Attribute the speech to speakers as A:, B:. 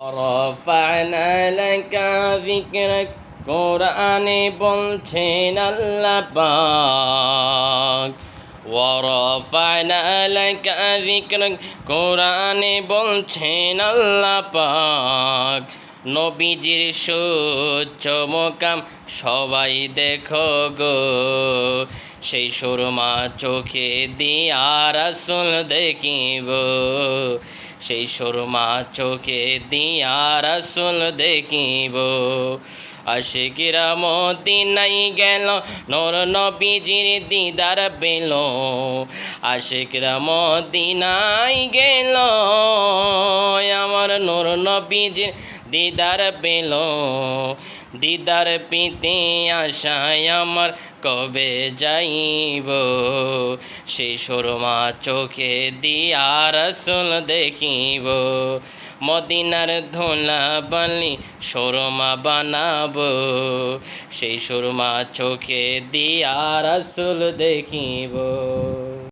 A: رفعنا لك ذكرك কোরআনে বলছেন আল্লাহ পাক ورفعنا لك ذكرك কোরআনে বলছেন আল্লাহ পাক নবীজির সুচ্চ মোকাম সবাই দেখো গো সেই সুরমা চোখে দিয়া রাসুল দেখিব সেই সুরমা চোখে দিয়া রসুল দেখিব। আশিকিরা মদিনাই গেল, নর নবীজির দিদার পেল। আশিকরা মদিনাই গেল, আমার নর নবীজির দিদার পেল, দিদার পিতে আশায় আমার কবে যাইব? সেই সুরমা চোখে দিয়া রসুল দেখিব, মদিনার ধোলা বালি সুরমা বানাবো। সেই সুরমা চোখে দিয়া রসুল দেখিব।